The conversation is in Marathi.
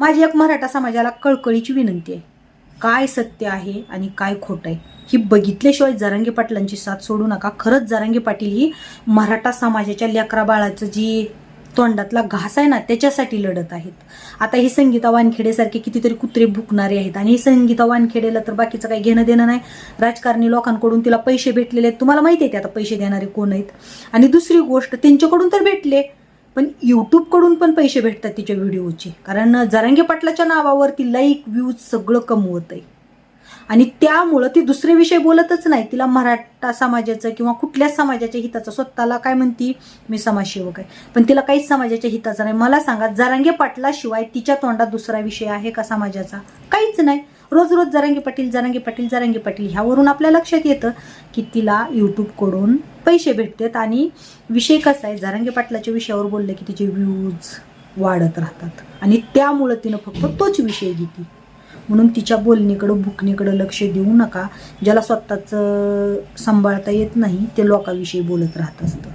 माझी एक मराठा समाजाला कळकळीची विनंती आहे. काय सत्य आहे आणि काय खोटं आहे ही बघितल्याशिवाय जरांगे पाटलांची साथ सोडू नका. खरंच जरांगे पाटील ही मराठा समाजाच्या लेकरा बाळाचं जी तोंडातला घास आहे ना त्याच्यासाठी लढत आहेत. आता ही संगीता वानखेडेसारखे कितीतरी कुत्रे भुकणारे आहेत आणि ही संगीता वानखेडेला तर बाकीचं काही घेणं देणं नाही. राजकारणी लोकांकडून तिला पैसे भेटलेले आहेत. तुम्हाला माहिती आहे ते आता पैसे देणारे कोण आहेत? आणि दुसरी गोष्ट त्यांच्याकडून तर भेटले. पण यूट्यूबकडून पण पैसे भेटतात तिच्या व्हिडिओचे कारण जरांगे पाटलाच्या नावावरती लाईक व्ह्यूज सगळं कमवत आहे आणि त्यामुळं ती दुसरे विषय बोलतच नाही. तिला मराठा समाजाचं किंवा कुठल्याच समाजाच्या हिताचं स्वतःला काय म्हणती? मी समाजसेवक आहे. पण तिला काहीच समाजाच्या हिताचं नाही. मला सांगा जरांगे पाटलाशिवाय तिच्या तोंडात दुसरा विषय आहे का समाजाचा? काहीच नाही. रोज रोज जरांगे पाटील जरांगे पाटील जरांगे पाटील ह्यावरून आपल्या लक्षात येतं की तिला यूट्यूबकडून पैसे भेटतात आणि विषय कसा आहे? जारंगे पाटलाच्या विषयावर बोलले की तिचे व्ह्यूज वाढत राहतात. आणि त्यामुळं तिनं फक्त तोच विषय घेते म्हणून तिच्या बोलणीकडं भुकणीकडं लक्ष देऊ नका. ज्याला स्वतःचं सांभाळता येत नाही ते लोकाविषयी बोलत राहत असतं.